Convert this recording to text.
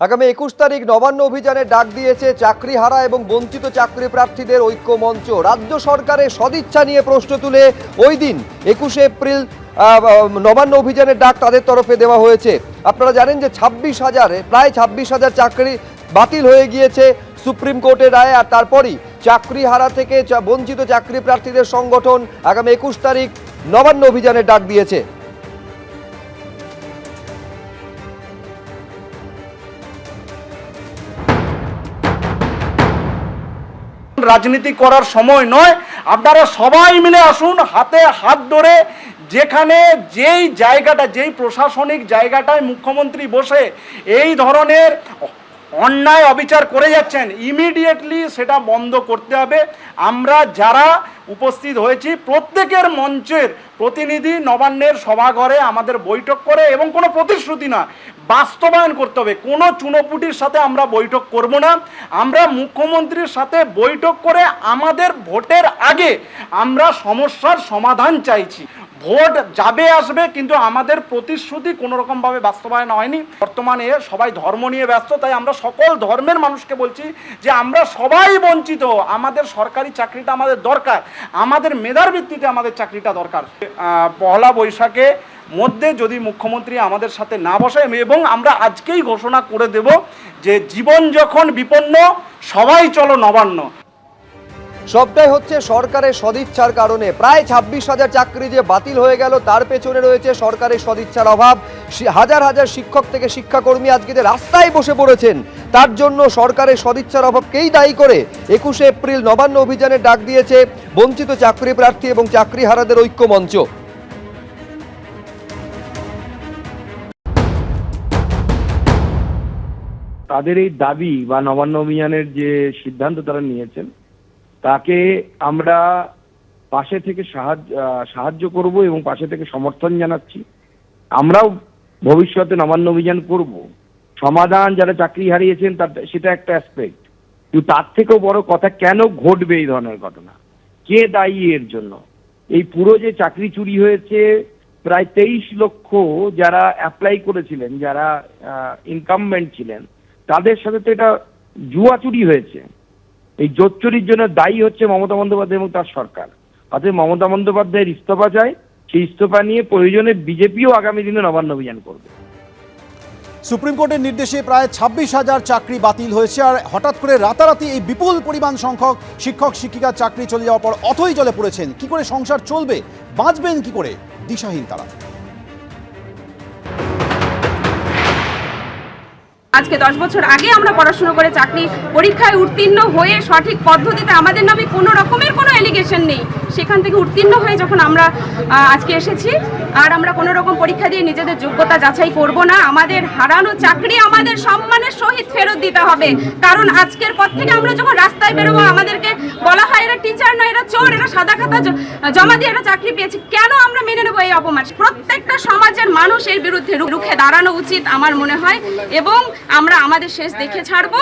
আগামী একুশ তারিখ নবান্ন অভিযানে ডাক দিয়েছে চাকরি হারা এবং বঞ্চিত চাকরি প্রার্থীদের ঐক্য মঞ্চ রাজ্য সরকারের সদিচ্ছা নিয়ে প্রশ্ন তুলে ওই দিন একুশে এপ্রিল নবান্ন অভিযানের ডাক তাদের তরফে দেওয়া হয়েছে। আপনারা জানেন যে ছাব্বিশ হাজার, প্রায় ছাব্বিশ হাজার চাকরি বাতিল হয়ে গিয়েছে সুপ্রিম কোর্টের রায়ে আর তারপরই চাকরি হারা থেকে বঞ্চিত চাকরি প্রার্থীদের সংগঠন আগামী একুশ তারিখ নবান্ন অভিযানের ডাক দিয়েছে। রাজনীতি করার সময় নয়। আপনারা সবাই মিলে আসুন, হাতে হাত ধরে যেখানে যেই জায়গাটা, যেই প্রশাসনিক জায়গাটায় মুখ্যমন্ত্রী বসে, এই ধরনের অন্যায় অবিচার করে যাচ্ছেন ইমিডিয়েটলি সেটা বন্ধ করতে হবে। আমরা যারা উপস্থিত হয়েছি, প্রত্যেকের মঞ্চের প্রতিনিধি নবান্নের সভাঘরে আমাদের বৈঠক করে এবং কোনো প্রতিশ্রুতি না, বাস্তবায়ন করতে হবে। কোনো চুনোপুটির সাথে আমরা বৈঠক করব না। আমরা মুখ্যমন্ত্রীর সাথে বৈঠক করে আমাদের ভোটের আগে আমরা সমস্যার সমাধান চাইছি। ভোট যাবে, আসবে, কিন্তু আমাদের প্রতিশ্রুতি কোনো রকমভাবে বাস্তবায়ন হয়নি। বর্তমানে সবাই ধর্ম নিয়ে ব্যস্ত, তাই আমরা সকল ধর্মের মানুষকে বলছি যে আমরা সবাই বঞ্চিত। আমাদের সরকারি চাকরিটা আমাদের দরকার, আমাদের মেধার ভিত্তিতে আমাদের চাকরিটা দরকার। পহলা বৈশাখে মধ্যে যদি মুখ্যমন্ত্রী আমাদের সাথে না বসে এবং আমরা আজকেই ঘোষণা করে দেব যে জীবন যখন বিপন্ন, সবাই চলো নবান্ন। সবটাই হচ্ছে সরকারের সদিচ্ছার কারণে। প্রায় ছাব্বিশ হাজার চাকরি যে বাতিল হয়ে গেল, তার পেছনে রয়েছে সরকারের সদিচ্ছার অভাব। হাজার হাজার শিক্ষক থেকে শিক্ষাকর্মী আজকে যে রাস্তায় বসে পড়েছেন, তার জন্য সরকারের সদিচ্ছার অভাবকেই দায়ী করে একুশে এপ্রিল নবান্ন অভিযানের ডাক দিয়েছে বঞ্চিত চাকরি প্রার্থী এবং চাকরি হারাদের ঐক্য মঞ্চ। তাদের এই দাবি বা নবান্ন অভিযানের যে সিদ্ধান্ত তারা নিয়েছেন তাকে আমরা পাশে থেকে সাহায্য সাহায্য করব এবং পাশে থেকে সমর্থন জানাচ্ছি। আমরাও ভবিষ্যতে নবান্ন অভিযান করব। সমাধান যারা চাকরি হারিয়েছেন, তার, সেটা একটা অ্যাসপেক্ট কিন্তু তার থেকেও বড় কথা, কেন ঘটবে এই ধরনের ঘটনা? কে দায়ী এর জন্য? এই পুরো যে চাকরি চুরি হয়েছে, প্রায় তেইশ লক্ষ যারা অ্যাপ্লাই করেছিলেন, যারা ইনকামমেন্ট ছিলেন, তাদের সাথে তো এটা জুয়া চুরি হয়েছে। এই জোট চুরির জন্য দায়ী হচ্ছে মমতা বন্দ্যোপাধ্যায় এবং তার সরকার। অতএব মমতা বন্দ্যোপাধ্যায়ের ইস্তফা চাই, সেই ইস্তফা নিয়ে প্রয়োজনে বিজেপিও আগামী দিনে নবান্ন অভিযান করবে। সুপ্রিম কোর্টের নির্দেশে প্রায় ছাব্বিশ হাজার চাকরি বাতিল হয়েছে, আর হঠাৎ করে রাতারাতি এই বিপুল পরিমাণ সংখ্যক শিক্ষক শিক্ষিকার চাকরি চলে যাওয়ার পর অথই জলে পড়েছেন। কি করে সংসার চলবে? বাঁচবেন কি করে? দিশাহীন তারা। আজকে দশ বছর আগে আমরা পড়াশুনো করে চাকরি পরীক্ষায় উত্তীর্ণ হয়ে সঠিক পদ্ধতিতে আমাদের নামে কোনো রকমের কোনো এলিগেশন নেই। সেখান থেকে উত্তীর্ণ হয়ে যখন আমরা আজকে এসেছি, আর আমরা কোনো রকম পরীক্ষা দিয়ে নিজেদের যোগ্যতা যাচাই করব না, আমাদের হারানো চাকরি আমাদের সম্মানের সহিত ফেরত দিতে হবে। কারণ আজকের পর থেকে আমরা যখন রাস্তায় বেরোবো, আমাদেরকে বলা হয়, এরা টিচার নয় এরা চোর, এরা সাদা খাতা জমা দিয়ে এরা চাকরি পেয়েছে। কেন আমরা মেনে নেব এই অপমান? প্রত্যেকটা সমাজের মানুষের বিরুদ্ধে রুখে দাঁড়ানো উচিত আমার মনে হয়। এবং আমরা আমাদের শেষ দেখে ছাড়বো।